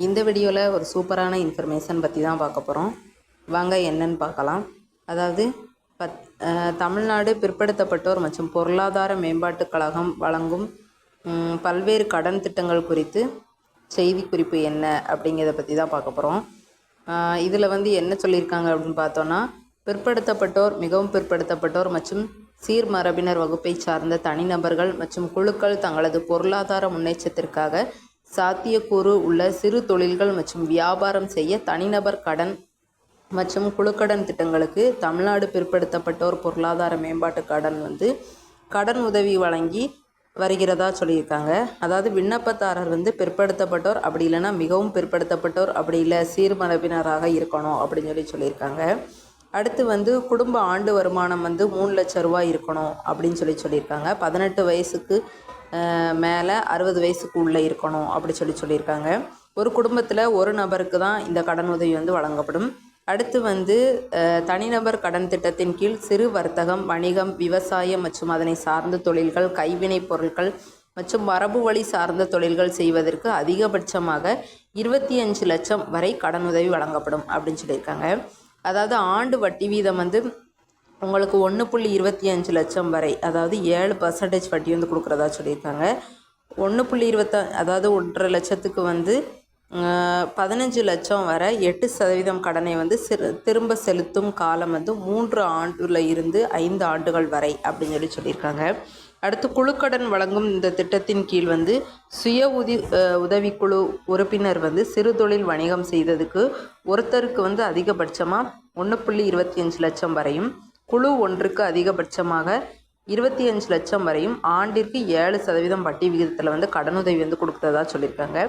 இந்த வீடியோவில் ஒரு சூப்பரான இன்ஃபர்மேஷன் பற்றி தான் பார்க்க போகிறோம் வாங்க என்னன்னு பார்க்கலாம். அதாவது பத் தமிழ்நாடு பிற்படுத்தப்பட்டோர் மற்றும் பொருளாதார மேம்பாட்டுக் கழகம் வழங்கும் பல்வேறு கடன் திட்டங்கள் குறித்து செய்திக்குறிப்பு என்ன அப்படிங்கிறத பற்றி தான் பார்க்க போகிறோம் இதில் வந்து என்ன சொல்லியிருக்காங்க அப்படின்னு பார்த்தோன்னா பிற்படுத்தப்பட்டோர் மிகவும் பிற்படுத்தப்பட்டோர் மற்றும் சீர்மரபினர் வகுப்பை சார்ந்த தனிநபர்கள் மற்றும் குழுக்கள் தங்களது பொருளாதார முன்னேற்றத்திற்காக சாத்தியக்கூறு உள்ள சிறு தொழில்கள் மற்றும் வியாபாரம் செய்ய தனிநபர் கடன் மற்றும் குழுக்கடன் திட்டங்களுக்கு தமிழ்நாடு பிற்படுத்தப்பட்டோர் பொருளாதார மேம்பாட்டு கடன் வந்து கடன் உதவி வழங்கி வருகிறதா சொல்லியிருக்காங்க. அதாவது விண்ணப்பதாரர் வந்து பிற்படுத்தப்பட்டோர் அப்படி இல்லைன்னா மிகவும் பிற்படுத்தப்பட்டோர் அப்படி இல்லை சீர்மரபினராக இருக்கணும் அப்படின்னு சொல்லி சொல்லியிருக்காங்க. அடுத்து வந்து குடும்ப ஆண்டு வருமானம் வந்து மூணு லட்ச ரூபாய் இருக்கணும் அப்படின்னு சொல்லி சொல்லியிருக்காங்க. பதினெட்டு வயசுக்கு மேலே அறுபது வயசுக்கு உள்ளே இருக்கணும் அப்படி சொல்லி சொல்லியிருக்காங்க. ஒரு குடும்பத்தில் ஒரு நபருக்கு தான் இந்த கடன் உதவி வந்து வழங்கப்படும். அடுத்து வந்து தனிநபர் கடன் திட்டத்தின் கீழ் சிறு வர்த்தகம் வணிகம் விவசாயம் மற்றும் அதனை சார்ந்த தொழில்கள் கைவினைப் பொருட்கள் மற்றும் மரபு வழி சார்ந்த தொழில்கள் செய்வதற்கு அதிகபட்சமாக இருபத்தி அஞ்சு லட்சம் வரை கடன் உதவி வழங்கப்படும் அப்படின்னு சொல்லியிருக்காங்க. அதாவது ஆண்டு வட்டி வீதம் வந்து உங்களுக்கு ஒன்று புள்ளி இருபத்தி அஞ்சு லட்சம் வரை அதாவது ஏழு பர்சன்டேஜ் வட்டி வந்து கொடுக்குறதா சொல்லியிருக்காங்க. ஒன்று புள்ளி இருபத்த அதாவது ஒன்றரை லட்சத்துக்கு வந்து பதினஞ்சு லட்சம் வரை எட்டு சதவீதம் கடனை வந்து சிறு திரும்ப செலுத்தும் காலம் வந்து மூன்று ஆண்டுல இருந்து ஐந்து ஆண்டுகள் வரை அப்படின்னு சொல்லி சொல்லியிருக்காங்க. அடுத்து குழுக்கடன் வழங்கும் இந்த திட்டத்தின் கீழ் வந்து சுய உதி உதவிக்குழு உறுப்பினர் வந்து சிறு தொழில் வணிகம் செய்ததுக்கு ஒருத்தருக்கு வந்து அதிகபட்சமாக ஒன்று புள்ளி இருபத்தி அஞ்சு லட்சம் வரையும் குழு ஒன்றுக்கு அதிகபட்சமாக இருபத்தி அஞ்சு லட்சம் வரையும் ஆண்டிற்கு ஏழு சதவீதம் வட்டி விகிதத்தில் வந்து கடனுதவி வந்து கொடுத்ததா சொல்லியிருக்காங்க.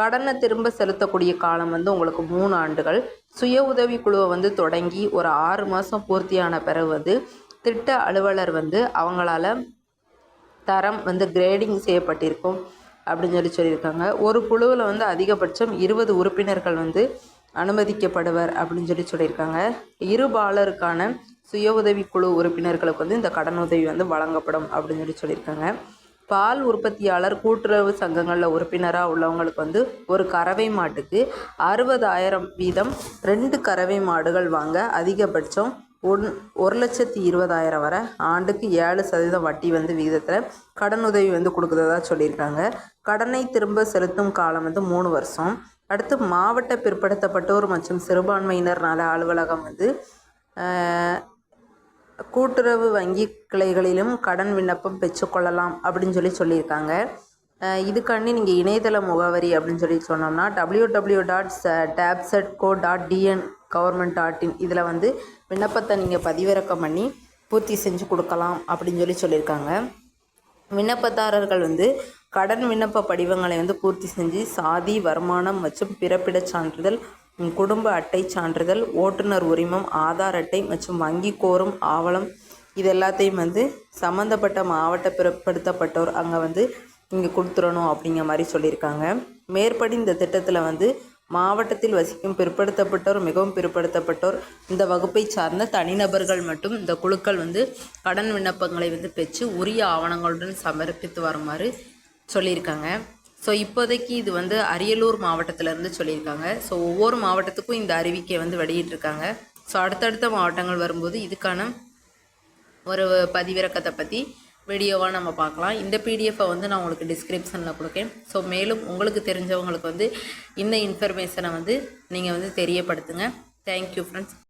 கடனை திரும்ப செலுத்தக்கூடிய காலம் வந்து உங்களுக்கு மூணு ஆண்டுகள். சுய உதவி குழுவை வந்து தொடங்கி ஒரு ஆறு மாதம் பூர்த்தியான பிறகு வந்து திட்ட அலுவலர் வந்து அவங்களால தரம் வந்து கிரேடிங் செய்யப்பட்டிருக்கும் அப்படின்னு சொல்லி சொல்லியிருக்காங்க. ஒரு குழுவில் வந்து அதிகபட்சம் இருபது உறுப்பினர்கள் வந்து அனுமதிக்கப்படுவர் அப்படின்னு சொல்லி சொல்லியிருக்காங்க. இருபாலருக்கான சுய உதவிக்குழு உறுப்பினர்களுக்கு வந்து இந்த கடன் உதவி வந்து வழங்கப்படும் அப்படின்னு சொல்லி சொல்லியிருக்காங்க. பால் உற்பத்தியாளர் கூட்டுறவு சங்கங்களில் உறுப்பினராக உள்ளவங்களுக்கு வந்து ஒரு கறவை மாட்டுக்கு அறுபதாயிரம் வீதம் ரெண்டு கறவை மாடுகள் வாங்க அதிகபட்சம் ஒன் ஒரு லட்சத்தி இருபதாயிரம் வரை ஆண்டுக்கு ஏழு சதவீதம் வட்டி வந்து விகிதத்தில் கடன் உதவி வந்து கொடுக்குறதா சொல்லியிருக்காங்க. கடனை திரும்ப செலுத்தும் காலம் வந்து மூணு வருஷம். அடுத்து மாவட்ட பிற்படுத்தப்பட்டோர் மற்றும் சிறுபான்மையினர் நல அலுவலகம் வந்து கூட்டுறவு வங்கி கிளைகளிலும் கடன் விண்ணப்பம் பெற்றுக்கொள்ளலாம் அப்படின்னு சொல்லி சொல்லியிருக்காங்க. இதுக்காண்டி நீங்கள் இணையதள முகவரி அப்படின்னு சொல்லி சொன்னோம்னா W W dot tabset go dot TN government dot in இதில் வந்து விண்ணப்பத்தை நீங்கள் பதிவிறக்கம் பண்ணி பூர்த்தி செஞ்சு கொடுக்கலாம் அப்படின்னு சொல்லி சொல்லியிருக்காங்க. விண்ணப்பதாரர்கள் வந்து கடன் விண்ணப்ப படிவங்களை வந்து பூர்த்தி செஞ்சு சாதி வருமானம் மற்றும் பிறப்பிடச் சான்றிதழ் குடும்ப அட்டை சான்றிதழ் ஓட்டுநர் உரிமம் ஆதார் அட்டை மற்றும் வங்கி கோரும் ஆவணம் இது எல்லாத்தையும் வந்து சம்மந்தப்பட்ட மாவட்ட பிறப்படுத்தப்பட்டோர் அங்கே வந்து இங்கே கொடுத்துடணும் அப்படிங்கிற மாதிரி சொல்லியிருக்காங்க. மேற்படி இந்த திட்டத்தில் வந்து மாவட்டத்தில் வசிக்கும் பிற்படுத்தப்பட்டோர் மிகவும் பிற்படுத்தப்பட்டோர் இந்த வகுப்பை சார்ந்த தனிநபர்கள் மற்றும் இந்த குழுக்கள் வந்து கடன் விண்ணப்பங்களை வந்து பெற்று உரிய ஆவணங்களுடன் சமர்ப்பித்து வருமாறு சொல்லியிருக்காங்க. ஸோ இப்போதைக்கு இது வந்து அரியலூர் மாவட்டத்திலேருந்து சொல்லியிருக்காங்க. ஸோ ஒவ்வொரு மாவட்டத்துக்கும் இந்த அறிவிக்கையை வந்து வெளியிட்டிருக்காங்க. ஸோ அடுத்தடுத்த மாவட்டங்கள் வரும்போது இதுக்கான ஒரு பதிவிறக்கத்தை பற்றி வீடியோவாக நம்ம பார்க்கலாம். இந்த பிடிஎஃப்பை வந்து நான் உங்களுக்கு டிஸ்கிரிப்ஷனில் கொடுக்கேன். ஸோ மேலும் உங்களுக்கு தெரிஞ்சவங்களுக்கு வந்து இந்த இன்ஃபர்மேஷனை வந்து நீங்கள் வந்து தெரியப்படுத்துங்க. Thank you friends